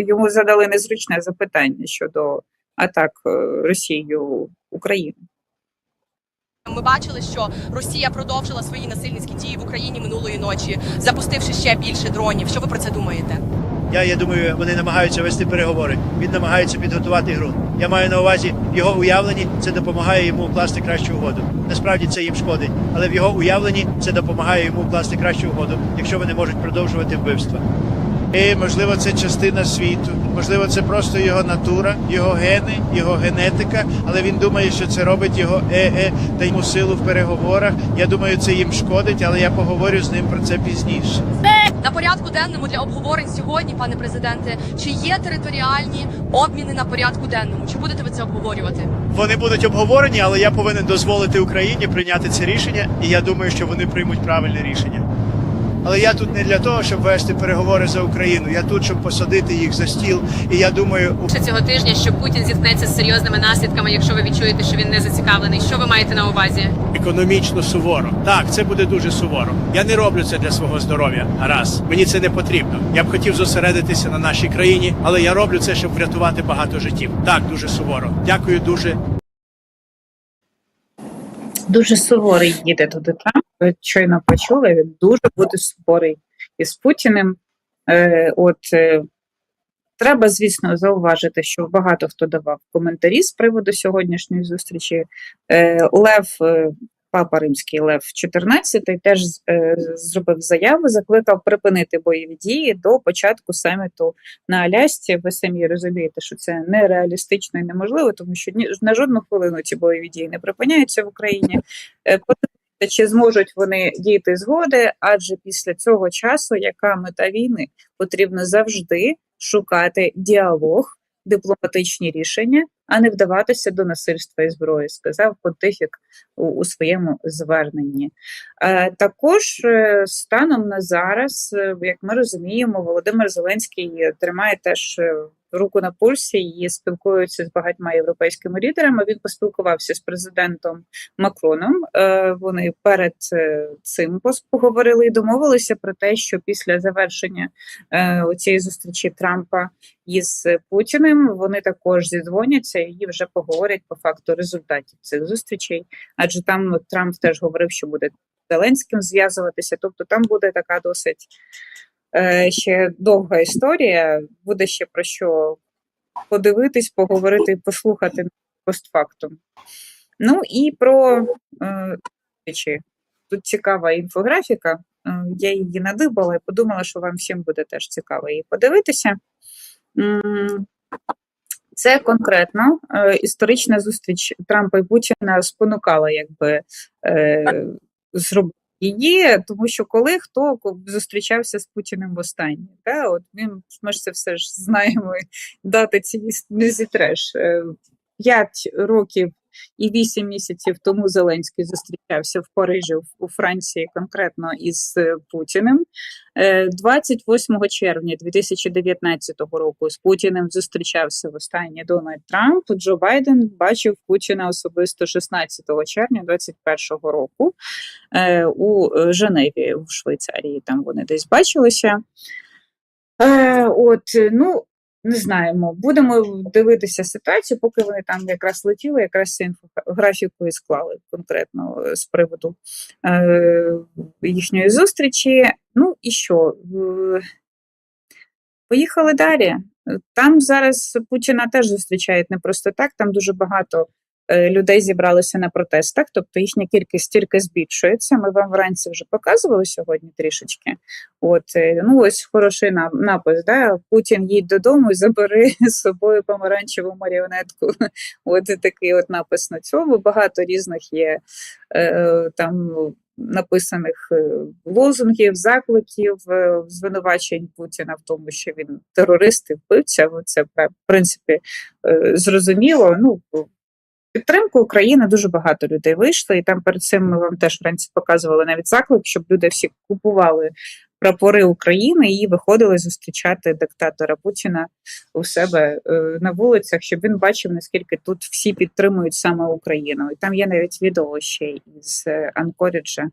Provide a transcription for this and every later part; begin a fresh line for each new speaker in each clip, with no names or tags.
йому задали незручне запитання щодо атак е, Росією України.
Ми бачили, що Росія продовжила свої насильницькі дії в Україні минулої ночі, запустивши ще більше дронів. Що ви про це думаєте?
Я, я думаю, вони намагаються вести переговори. Він намагається підготувати гру. Я маю на увазі його уявленні це допомагає йому вкласти кращу угоду. Насправді це їм шкодить, але в його уявленні це допомагає йому вкласти кращу угоду, якщо вони можуть продовжувати вбивства.
І можливо, це частина світу, можливо, це просто його натура, його гени, його генетика. Але він думає, що це робить його ЕЕ та йому силу в переговорах. Я думаю, це їм шкодить, але я поговорю з ним про це пізніше.
На порядку денному для обговорень сьогодні, пане президенте, чи є територіальні обміни на порядку денному? Чи будете ви це обговорювати?
Вони будуть обговорені, але я повинен дозволити Україні прийняти це рішення, і я думаю, що вони приймуть правильне рішення. Але я тут не для того, щоб вести переговори за Україну. Я тут, щоб посадити їх за стіл. І я думаю,
Ще цього тижня, що Путін зіткнеться з серйозними наслідками, якщо ви відчуєте, що він не зацікавлений. Що ви маєте на увазі?
Економічно суворо. Так, це буде дуже суворо. Я не роблю це для свого здоров'я. Гаразд, мені це не потрібно. Я б хотів зосередитися на нашій країні, але я роблю це, щоб врятувати багато життів. Так, дуже суворо. Дякую дуже.
Дуже суворий їде туди Трамп. Щойно почули, він дуже буде суворий із Путіним. Е, от е, треба, звісно, зауважити, що багато хто давав коментарі з приводу сьогоднішньої зустрічі. Е, Лев, е, папа римський Лев 14 теж е, зробив заяву, закликав припинити бойові дії до початку саміту на Алясці. Ви самі розумієте, що це нереалістично і неможливо, тому що ні на жодну хвилину ці бойові дії не припиняються в Україні. Е, чи зможуть вони дійти згоди, адже після цього часу, яка мета війни, потрібно завжди шукати діалог, дипломатичні рішення, а не вдаватися до насильства і зброї, сказав понтифік у, своєму зверненні. Е, також е, станом на зараз, е, як ми розуміємо, Володимир Зеленський тримає теж руку на пульсі і спілкується з багатьма європейськими лідерами. Він поспілкувався з президентом Макроном. Е, Вони перед цим поговорили і домовилися про те, що після завершення е, цієї зустрічі Трампа із Путіним вони також зідзвоняться і вже поговорять по факту результатів цих зустрічей. Адже там ну, Трамп теж говорив, що буде Зеленським зв'язуватися. Тобто там буде така досить ще довга історія. Буде ще про що подивитись, поговорити послухати постфактум. Ну і про е, речі. Тут цікава інфографіка. Е, Я її надибала і подумала, що вам всім буде теж цікаво її подивитися. Це конкретно е, історична зустріч Трампа і Путіна спонукала якби е, зробити її, тому що коли хто зустрічався з Путіним востаннє, та, от він, ми ж це все ж знаємо, дати ці не зітреш. Е, П'ять років і вісім місяців тому Зеленський зустрічався в Парижі, у Франції, конкретно із е, Путіним. Е, 28 червня 2019 року з Путіним зустрічався востаннє Дональд Трамп. Джо Байден бачив Путіна особисто 16 червня 2021 року е, у е, Женеві в Швейцарії. Там вони десь бачилися. Е, От, е, ну. Не знаємо, будемо дивитися ситуацію, поки вони там якраз летіли, якраз інфографіку і склали конкретно е, з приводу е, їхньої зустрічі. Ну і що? Е, Поїхали далі. Там зараз Путіна теж зустрічають не просто так. Там дуже багато людей зібралося на протестах, тобто їхня кількість тільки збільшується. Ми вам вранці вже показували сьогодні трішечки. От е, ну ось хороший напис. Да? Путін їдь додому і забери з собою помаранчеву маріонетку. От такий от напис на цьому. Багато різних є е, там написаних е, лозунгів, закликів, е, звинувачень Путіна в тому, що він терорист і вбивця. Це в принципі е, зрозуміло. Ну підтримку України дуже багато людей вийшло, і там перед цим ми вам теж вранці показували навіть заклик, щоб люди всі купували прапори України і виходили зустрічати диктатора Путіна у себе е, на вулицях, щоб він бачив, наскільки тут всі підтримують саме Україну. І там є навіть відео ще із Анкоріджа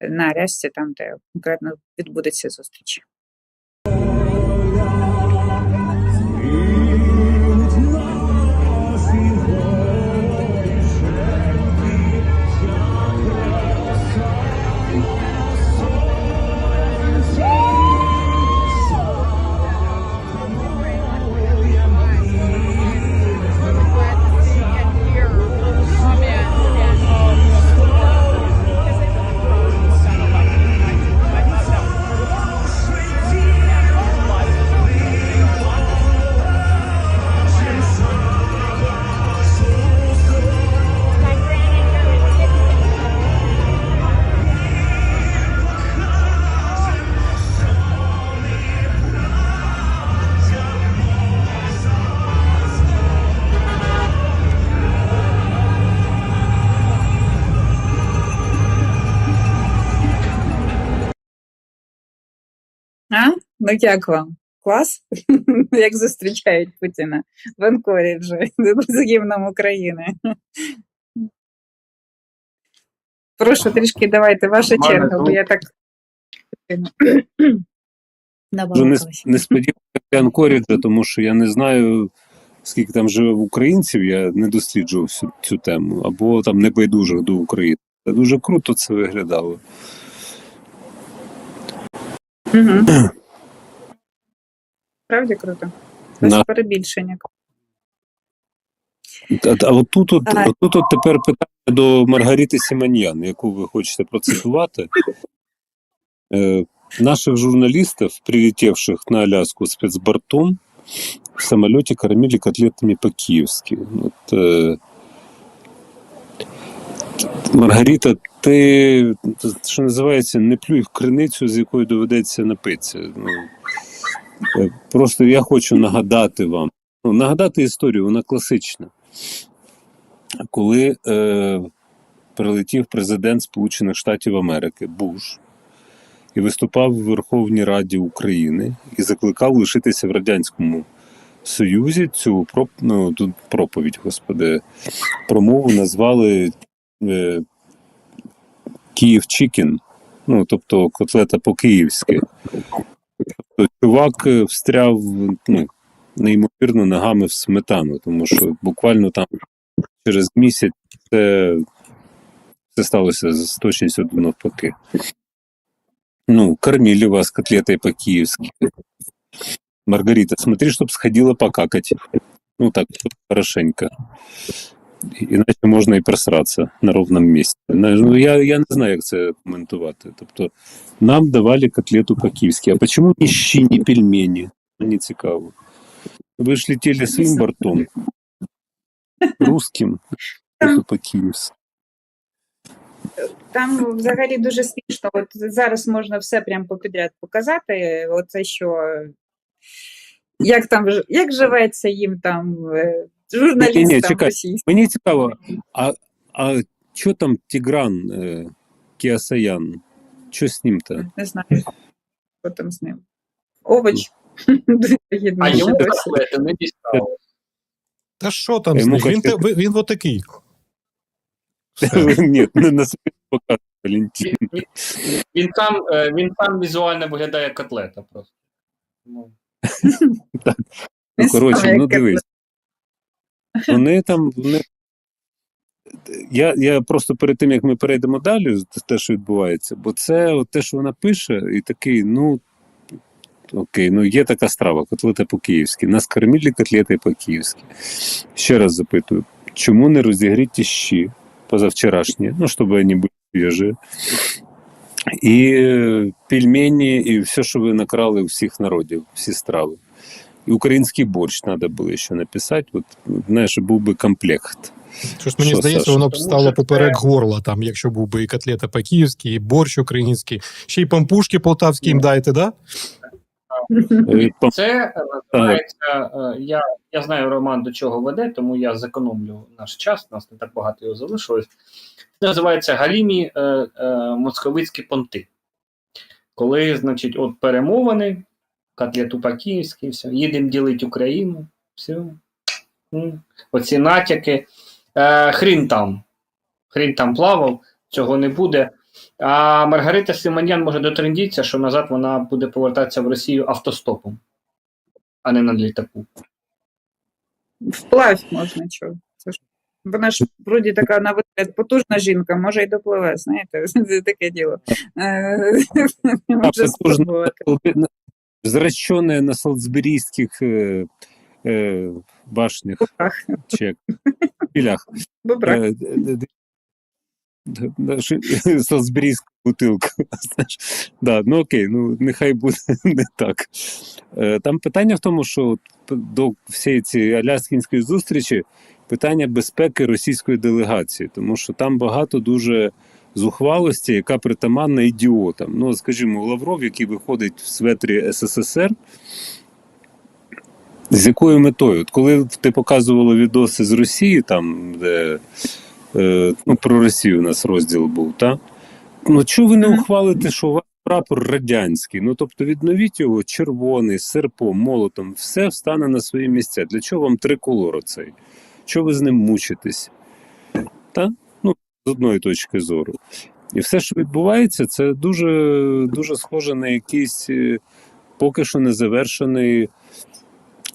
на Алясці, там де конкретно відбудеться зустріч. А? Ну як вам? Клас? Як зустрічають Путіна в Анкоріджі з гімном України? Прошу трішки давайте, ваша черга, бо
ну.
я так
Дуже не. Анкоріджа, тому що я не знаю, скільки там живе українців, я не досліджував цю, цю тему, або там небайдужих до України. Це дуже круто це виглядало.
Угу. Круто. Без
На-
перебільшення.
А, а от тут, от,
Ага.
от тут от тепер питання до Маргарити Сіманіян, яку ви хочете процитувати. Е, наших журналистов, прилетевших на Аляску спецбортом, в самолете кормили котлетами по-киевски. От, е, Маргарита, ти, що називається, не плюй в криницю, з якої доведеться напитися. Ну, е, просто я хочу нагадати вам. Ну, нагадати історію, вона класична коли е, прилетів президент Сполучених Штатів Америки Буш і виступав в Верховній Раді України і закликав лишитися в Радянському Союзі, цю проп, ну, тут проповідь, господи, промову назвали е, Київ Чікін, ну, тобто котлета по-київськи. Тобто, чувак е, встряв ну, неймовірно ногами в сметану, тому що буквально там через місяць це, це сталося з точністю до навпаки. Ну, кормили вас котлетой по-киевски. Маргарита, смотри, чтоб сходила покакать. Ну так, хорошенько. Іначе можна і просратися на ровному місці. Ну, я, я не знаю, як це коментувати. Тобто, нам давали котлету по-київськи. А чому ні щі, ні пельмені? Мені цікаво. Ви ж летіли своїм бортом. Русским,
Там-
по-київськи.
Там взагалі дуже смішно. От зараз можна все прям попідряд показати. Оце що як там як живеться їм там е,
Ні-ні, чекай.
російським.
Мені цікаво, а, а що там Тігран е, Кіасаян? Що з ним-то?
Не знаю, що там з ним. Овоч.
А йому
досі.
не дістало.
Та що там з
Йому
ним? Він, те- він отакий.
Ні, не на собі показує Валентин.
Він, він, він, сам, е, він сам візуально виглядає як котлета просто. Ну,
Ну,
Не
коротше, ну
як
дивись. Вони там. Вони... Я, я просто перед тим, як ми перейдемо далі, те, що відбувається, бо це от те, що вона пише, і такий, ну. Окей, ну є така страва, котлета по-київськи. Нас кормили котлети по-київськи. Ще раз запитую, чому не розігріті щі позавчорашні, ну, щоб вони були свіжі, і е, пельмені, і все, що ви накрали у всіх народів, всі страви. І український борщ треба було ще написати. От, знаєш, був би комплект.
Щось мені
Що,
здається,
Саша?
воно б стало
що
поперек горла, там, якщо був би і котлета по-київськи, і борщ український, ще й пампушки полтавські їм дайте, да?
Е,
Це е, називається. е, Я, я знаю, Роман до чого веде, тому я зекономлю наш час, нас не так багато його залишилось. Це називається галімі е, е, московицькі понти. Коли, значить, от перемовини, котлету по-київськи, все, їдемо ділити Україну, все. Оці натяки. Е, хрін там. Хрін там плавав, цього не буде. А Маргарита Симонян може дотрендіться, що назад вона буде повертатися в Росію автостопом, а не на літаку.
Вплавь можна чого. Це ж вона ж вроді така на вигляд потужна жінка, може й допливе, знаєте, це таке діло. Е, Може
потужна.
спробувати.
Зращене на Солсберійських е, е, башнях
Ах,
чи як, білях.
Бобрак.
Д- д- д- наша Солсберійська бутилка. Да, ну окей, ну нехай буде не так. Е, Там питання в тому, що до всієї цієї аляскінської зустрічі питання безпеки російської делегації, тому що там багато дуже зухвалості, яка притаманна ідіотам. Ну, скажімо, Лавров, який виходить в светрі СССР. З якою метою? От коли ти показувала відоси з Росії, там, де е, ну, про Росію у нас розділ був, та? Ну чого ви не ухвалите, що у вас прапор радянський. Ну тобто відновіть його червоний, серпом, молотом, все встане на свої місця. Для чого вам триколор оцей? Чого ви з ним мучитесь? Та? З одної точки зору. І все, що відбувається, це дуже, дуже схоже на якийсь е, поки що не завершений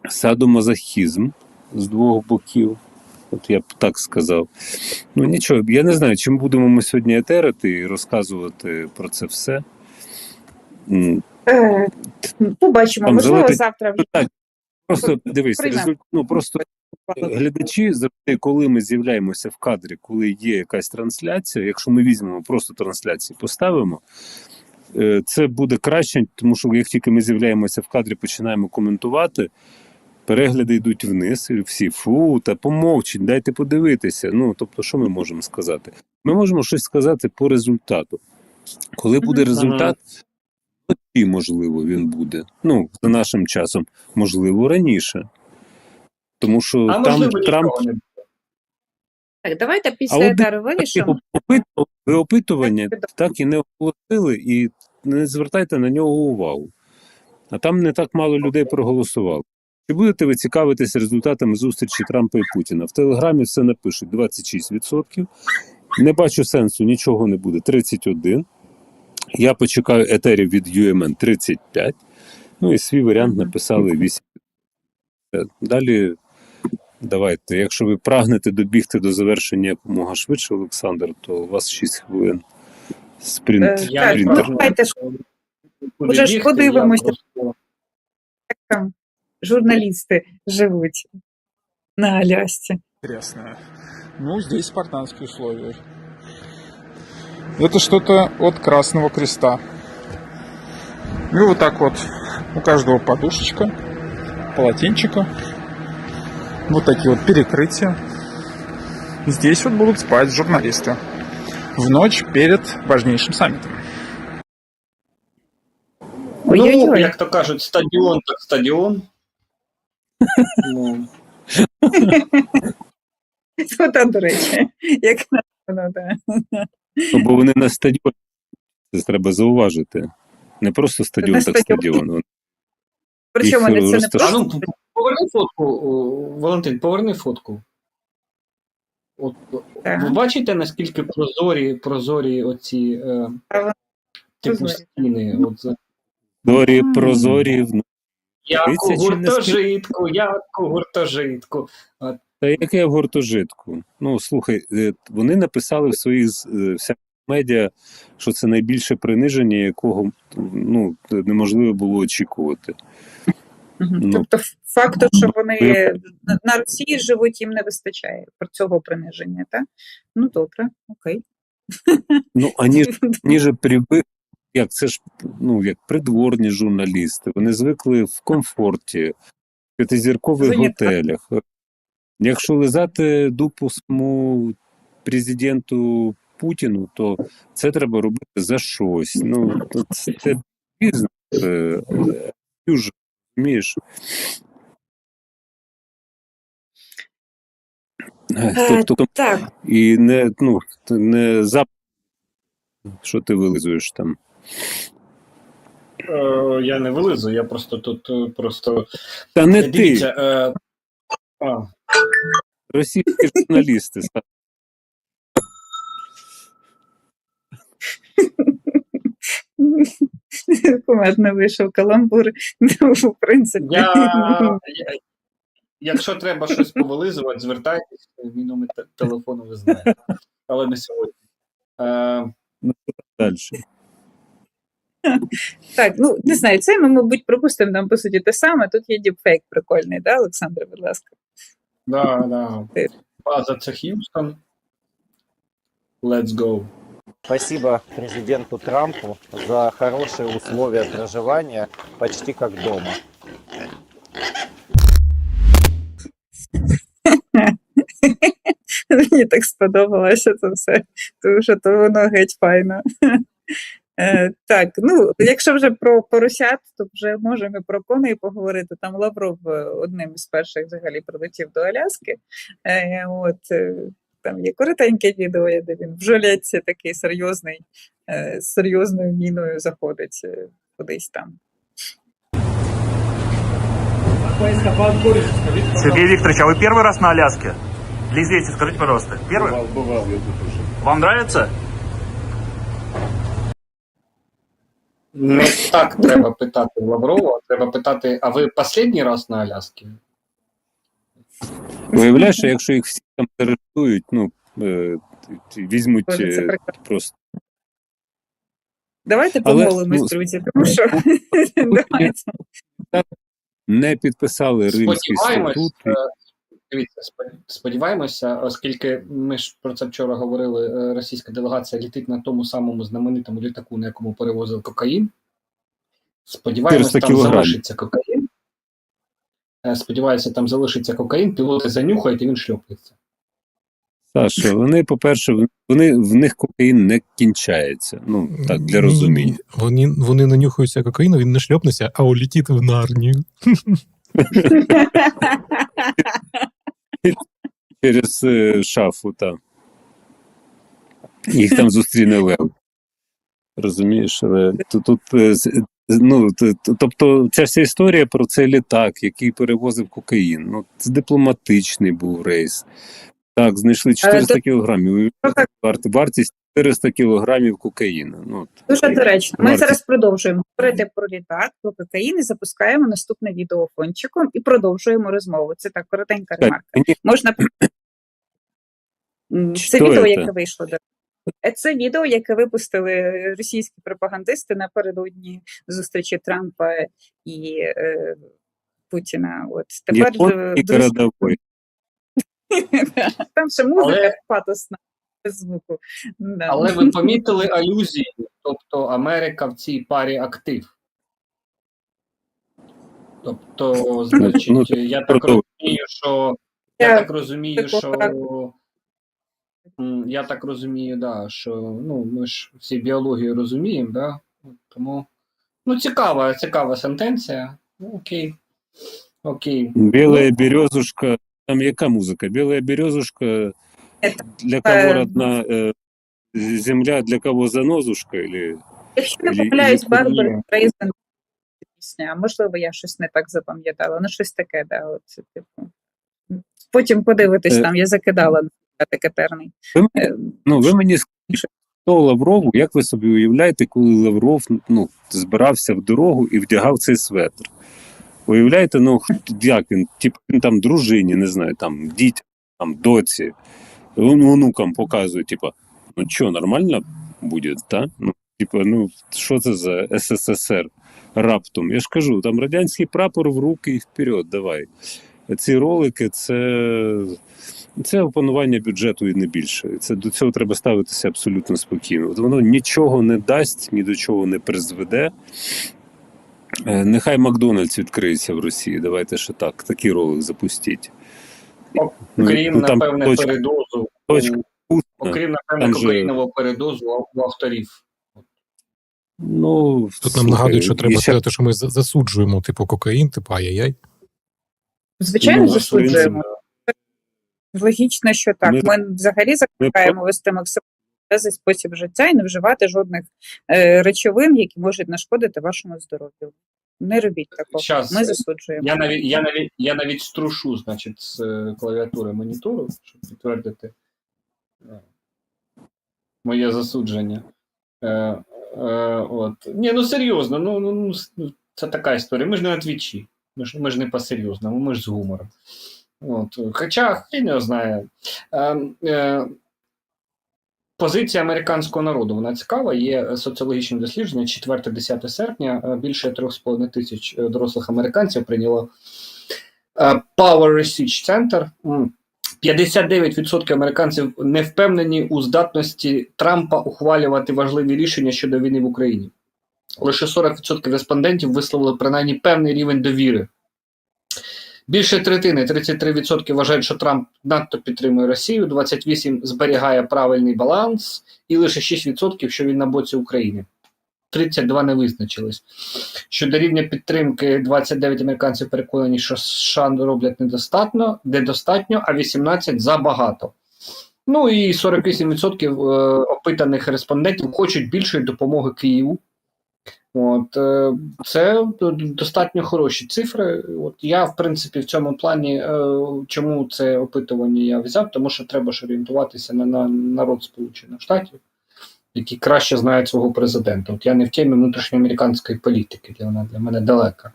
садомазохізм з двох боків. От я б так сказав. Ну нічого, я не знаю, чим будемо ми сьогодні етерити і розказувати про це все.
Е, Побачимо, можливо, завтра
просто дивись,
Приймемо.
результ... ну, просто глядачі завжди, коли ми з'являємося в кадрі, коли є якась трансляція, якщо ми візьмемо просто трансляцію, поставимо. е, Це буде краще, тому що як тільки ми з'являємося в кадрі, починаємо коментувати, перегляди йдуть вниз, і всі фу, та помовчіть, дайте подивитися. Ну тобто, що ми можемо сказати? Ми можемо щось сказати по результату. Коли буде результат, тоді, можливо, він буде. Ну, за нашим часом, можливо, раніше. Тому що
А
там
можливо,
Трамп
так, давайте після етеру вирішимо.
ви опитування
так
і не оголосили, і не звертайте на нього увагу. А там не так мало людей проголосувало. Чи будете ви цікавитися результатами зустрічі Трампа і Путіна? В Телеграмі все напишуть 26%. Не бачу сенсу, нічого не буде. 31. Я почекаю етерів від UMN 35. Ну і свій варіант написали 8. Е, Далі давайте. Якщо ви прагнете добігти до завершення якомога швидше, Олександр, то у вас 6 хвилин. Спринт.
Е, ж Уже ж подивимося.
просто-
там журналісти живуть на Алясці.
Ну, здесь спартанские условия. Это что-то от Красного Креста. И вот так вот у каждого подушечка, полотенчика. Вот такие вот перекрытия. Здесь вот будут спать журналисты. В ночь перед важнейшим саммитом.
Ну,
Ой-ой-ой.
як то кажуть, стадіон так стадіон. Ну,
Ну, та, до речі, як воно, да.
Бо вони на стадіоні. Це треба зауважити. Не просто стадіон, так стадіон.
Причому
Їх
це не просто.
поверни фотку, Валентин, поверни фотку. От, ви бачите, наскільки прозорі, прозорі оці е, типу
прозорі.
стіни. От,
Зорі, прозорі, в
як у
Дивіться,
гуртожитку, як у гуртожитку.
Та яке в гуртожитку? Ну слухай, е, вони написали в своїх е, вся медіа, що це найбільше приниження, якого ну неможливо було очікувати. Ну.
Тобто факту, що вони на- на Росії живуть, їм не вистачає про цього приниження, так? Ну добре, окей.
Ну ані ж ані привик, як це ж ну як придворні журналісти. Вони звикли в комфорті, в п'ятизіркових готелях. Якщо лизати дупу самому президенту Путіну, то це треба робити за щось. Ну то це, це бізнес. е, е, розумієш?
Е,
Тобто
Так,
і не ну не за що ти вилизуєш там.
Е, я не вилизу, я просто тут е, просто.
Та не ти,
Дивіться, е, а,
російські журналісти.
кумедно вийшов каламбур. Ну, в принципі.
я, я, якщо треба щось повилизувати, звертайтесь, мій номер телефону ви знаєте. Але не сьогодні. Е,
Далі.
Так, ну не знаю, це ми, мабуть, пропустимо нам по суті те саме. Тут є діпфейк прикольний, да, Олександр, будь ласка.
Да, да. База це Х'юстон. Let's go.
Спасибо президенту Трампу за хорошие условия проживания, почти как дома.
Мені так сподобалося це все, тому що то воно геть файно. Е, Так, ну якщо вже про поросят, то вже можемо і про коней поговорити. Там Лавров е, одним із перших взагалі прилетів до Аляски. Е, От е, Там є коротеньке відео, де він в жилетці такий серйозний, е, з серйозною міною заходить е, кудись там.
Сергей Викторович, а вы первый раз на Аляске? Для известия скажите, пожалуйста. Первый?
Бував, бував я тут уже.
Вам нравится?
Не так треба питати Лаврова, треба питати, а ви останній раз на Аляскі?
Виявляєш, що якщо їх всі там арештують, ну е, візьмуть
Боже, це
е,
прекрасно.
просто.
Давайте
Але,
помолимось,
ну,
друзі, тому що давайте.
Не підписали Римський
Сподіваємось,
статут.
е, дивіться, сподіваємося, оскільки ми ж про це вчора говорили, е, російська делегація літить на тому самому знаменитому літаку, на якому перевозили кокаїн. Сподіваємось,
400
там
кілограмів.
залишиться кокаїн. Е, Сподіваюся, там залишиться кокаїн, пілоти занюхають і він шльопається.
Саша, вони, по-перше, вони в них кокаїн не кінчається. Ну так для розуміння.
Вони, вони нанюхаються кокаїну, він не шльопнеться, а улетить в Нарнію.
Через е, шафу там. Їх там зустріне Лев. Розумієш, але тут, тут е, ну, т- т- тобто ця вся історія про цей літак, який перевозив кокаїн. Ну, це дипломатичний був рейс. Так, знайшли 400
то-
кілограмів.
так.
Вартість 400 кілограмів кокаїну. Ну,
Дуже доречно. Ми зараз продовжуємо говорити про літак, про кокаїн і запускаємо наступне відео фончиком і продовжуємо розмову. Це так коротенька ремарка. Можна це відео,
це?
яке вийшло до Е, це відео, яке випустили російські пропагандисти напередодні зустрічі Трампа і е, Путіна. От тепер е,
японський
дуже-. там ще музика
Але-
патосна без звуку. Да.
Але ви помітили алюзію, тобто Америка в цій парі актив. Тобто, значить,
ну,
я так розумію, що я так розумію, що я так розумію, да, що ну, ми ж всі біологію розуміємо, да? тому ну, цікава, цікава сентенція. Ну, окей. Окей.
Белая березушка. Там яка музика? Белая березушка
Это,
для кого
е,
родна е, земля, для кого занозушка? Или...
Якщо не
Ілі-
помиляюсь,
Ілі
Барбара Стрейзен пісня, можливо, я щось не так запам'ятала. Ну, щось таке, да, от, типу. Потім подивитись,
Е,
там я закидала на катерний.
Ви,
Е,
ну, ви мені скажіть, хто Лаврову, як ви собі уявляєте, коли Лавров ну, збирався в дорогу і вдягав цей светр? Уявляєте, ну як він? Типу він там дружині, не знаю, там дітям, там доці, онукам показує, типу, ну що, нормально буде, та? Ну, типу, ну що це за СССР раптом? Я ж кажу, там радянський прапор в руки і вперед, давай. Ці ролики це, це опанування бюджету і не більше. Це до цього треба ставитися абсолютно спокійно. От Воно нічого не дасть, ні до чого не призведе. Е, Нехай Макдональдс відкриється в Росії. Давайте ще так. Такий ролик запустіть. Ну,
Окрім,
ну,
напевне,
точка-
передозу.
точка
у- Окрім, напевне, кокаїнового передозу у- авторів.
Ну,
Тут нам нагадують, що треба
ще-
сказати, що ми засуджуємо, типу, кокаїн, типу, ай-яй-яй.
Звичайно,
Ну,
засуджуємо. Логічно, що так.
Ми-
Ми взагалі закликаємо вести максимально безпечний спосіб життя і не вживати жодних е, речовин, які можуть нашкодити вашому здоров'ю. Не робіть такого.
Щас,
Ми засуджуємо.
Я навіть, я навіть, я навіть струшу, значить, з е, клавіатури монітору, щоб підтвердити е, моє засудження. Е, е, от. Ні, ну серйозно, ну, ну, ну, ну, це така історія. Ми ж не на твічі. Ми ж, ми ж не по-серйозному, ми ж з гумором. От. Хоча, хай не знає. Е, е, Позиція американського народу вона цікава. Є соціологічне дослідження 4-10 серпня. е, Більше 3,5 тисяч е, дорослих американців прийняло е, Power Research Center. 59% американців не впевнені у здатності Трампа ухвалювати важливі рішення щодо війни в Україні. Лише 40% респондентів висловили принаймні певний рівень довіри. Більше третини, 33% вважають, що Трамп надто підтримує Росію, 28% зберігає правильний баланс, і лише 6%, що він на боці України. 32 не визначились. Щодо рівня підтримки, 29 американців переконані, що США роблять недостатньо, недостатньо, а 18 забагато. Ну і 48% е, опитаних респондентів хочуть більшої допомоги Києву. От, е, це достатньо хороші цифри. От я, в принципі, в цьому плані, е, чому це опитування я взяв, тому що треба ж орієнтуватися на, на народ Сполучених Штатів, які краще знають свого президента. От я не в темі внутрішньоамериканської політики, де вона для мене далека.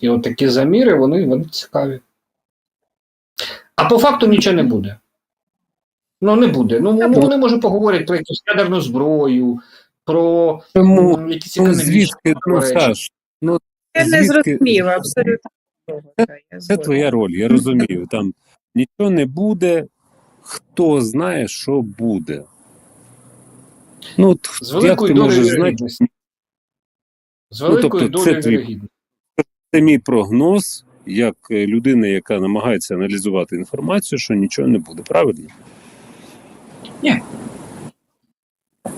І от такі заміри, вони, вони цікаві. А по факту нічого не буде. Ну, не буде. Ну, ну, вони може поговорять про якусь ядерну зброю, про
Тому,
якісь
ну,
економічні
звідки, ну,
речі.
Саш, ну,
Я не
звідки-
зрозуміла абсолютно. я
Це
згодна.
твоя роль, я розумію. Там нічого не буде, хто знає, що буде. Ну, от,
З
як
великою
ти
долею
можеш знати,
вірогідності. З великою
тобто це
долею
твій-
вірогідності.
це мій прогноз, як е, людина, яка намагається аналізувати інформацію, що нічого не буде, правильно?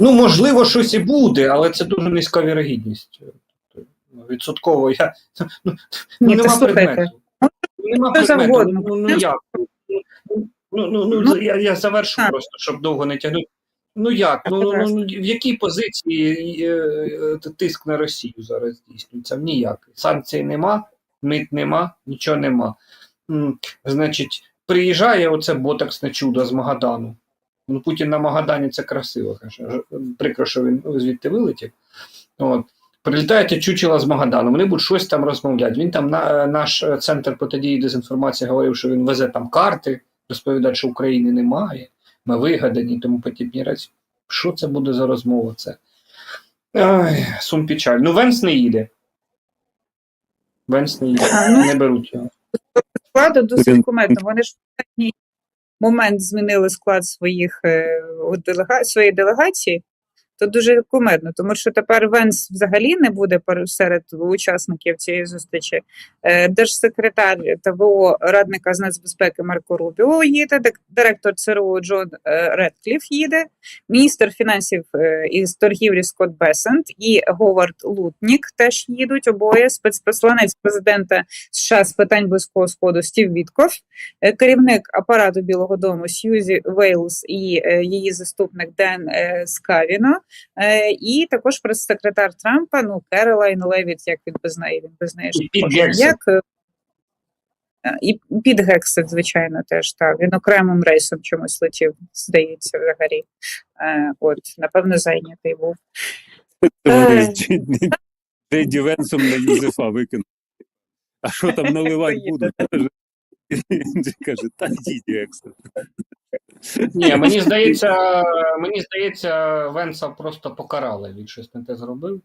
Ну, можливо, щось і буде, але це дуже низька вірогідність. Тобто, Відсотково я. Ну, ну,
Ні,
нема предмету. Ну, Нема предмету. Ну, ну як? Ну, ну, ну, ну, я, я завершу
так.
просто, щоб довго не тягнути. Ну як? Ну, ну, ну, в якій позиції е, е, тиск на Росію зараз здійснюється? Ніякий. Санкцій нема, мит нема, нічого нема. М, Значить, приїжджає оце ботоксне чудо з Магадану. Ну, Путін на Магадані це красиво, каже. Прикро, що він звідти вилетів. От. Прилітають чучела з Магадану, вони будуть щось там розмовляти. Він там на, наш центр протидії дезінформації говорив, що він везе там карти, розповідає, що України немає, ми вигадані і тому подібні речі. Що це буде за розмова? Це Ай, сум печаль. Ну, Венс не їде. Венс не їде.
Ну,
Не беруть його.
складу досить кумедно. Вони ж момент змінили склад своїх е, своєї делегації. То дуже кумедно, тому що тепер Венс взагалі не буде серед учасників цієї зустрічі. Е, Держсекретар ТВО радника з нацбезпеки Марко Рубіо їде, директор ЦРУ Джон е, Редкліф їде, міністр фінансів е, і торгівлі Скотт Бесент і Говард Лутнік теж їдуть обоє. Спецпосланець президента США з питань близького сходу Стів Вітков, керівник апарату Білого Дому Сьюзі Вейлс і її заступник Ден Скавіно, і також прес-секретар Трампа, ну Керолайн Левіт, як він без неї, він без неї
І Гексет.
ніяк. Е, І Під Гексет, звичайно, теж так. Він окремим рейсом чомусь летів, здається, взагалі. Е, От, напевно, зайнятий був.
Ти
Е.
говориш, Джей- Джей Ді Венсом на Юзефа викинув. А що там наливати будуть? Каже, та йдіть, Екса.
Ні, мені здається, мені здається, Венса просто покарали. Він щось не те зробив.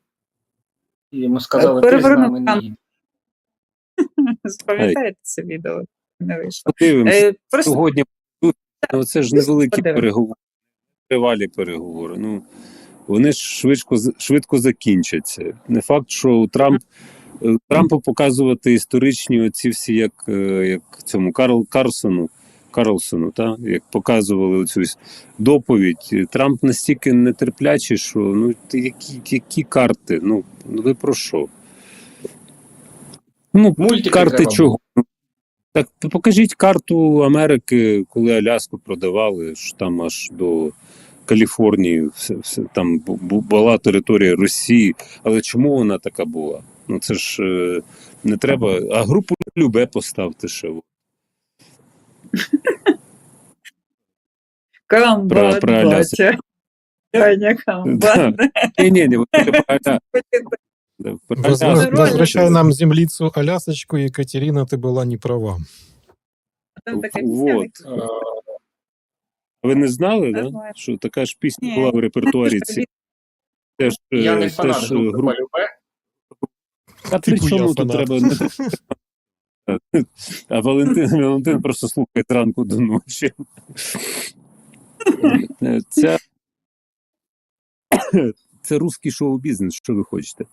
І йому сказали, ти з нами не їдеш.
Пам'ятаєте це відео? Не вийшло.
Подивимося.
Е, Просто
Сьогодні ну, це ж невеликі переговори, тривалі переговори. Ну, вони ж швидко, швидко закінчаться. Не факт, що Трамп е, Трампу показувати історичні оці всі, як, е, як цьому Карл Карлсону, Карлсону, та, як показували сь доповідь. Трамп настільки нетерплячий, що ну які, які карти? Ну, ну ви про що? Ну,
Мультики
карти
треба
чого? Так покажіть карту Америки, коли Аляску продавали, що там аж до Каліфорнії, все, все, там бу- бу- була територія Росії. Але чому вона така була? Ну це ж е, не треба. А групу Любе поставте ще. Аляску.
батя.
Ні, ні, ні, Аля. да, про
Возвращай нам землицу Алясочку, Екатерина, ты была не права.
Вот.
Е,
Ви не знали, да? що така ж пісня була в репертуарі? Ці теж, е,
Я не фанат
теж е,
групи. Полюбе.
А
Ти
при чому тут треба? А Валентин, Валентин просто слухає зранку до ночі. Це, це русський шоу-бізнес, що ви хочете.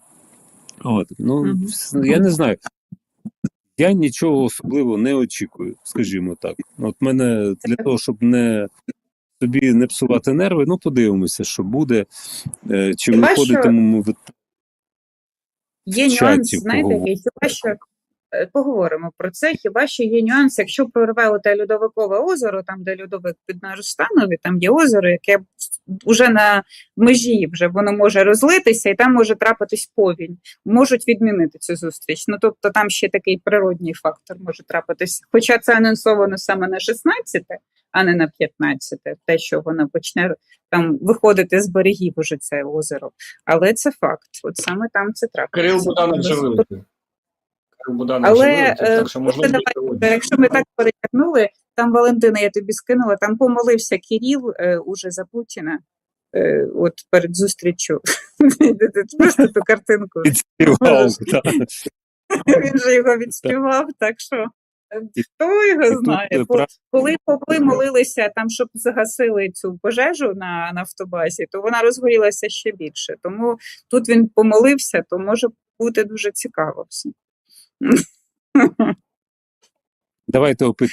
От, ну, я не знаю. Я нічого особливо не очікую, скажімо так. От мене для того, щоб не собі не псувати нерви, ну подивимося, що буде. Е, Чи виходитимемо в
Є нюанс, знаєте, хіба що Поговоримо про це. Хіба що є нюанс, якщо прорве оте льодовикове озеро, там де льодовик під Нарустанові, там є озеро, яке вже на межі, вже воно може розлитися, і там може трапитись повінь. Можуть відмінити цю зустріч. Ну тобто там ще такий природній фактор може трапитись. Хоча це анонсовано саме на 16, а не на 15, те, що воно почне там виходити з берегів уже це озеро. Але це факт. От саме там це трапиться.
Кирил вилетів. Кирил Буданов
Але, е,
так що можливо.
давай. Якщо ми так перетягнули, там Валентина, я тобі скинула, там помолився Кирил е, уже за Путіна. е, От перед зустрічю. Просто ту картинку.
Відспівав.
Він же його відспівав, так що е, хто його знає.
е,
Бо Коли попли молилися там, щоб загасили цю пожежу на нафтобазі, то вона розгорілася ще більше. Тому тут він помолився, то може бути дуже цікаво все.
Давайте опитувати.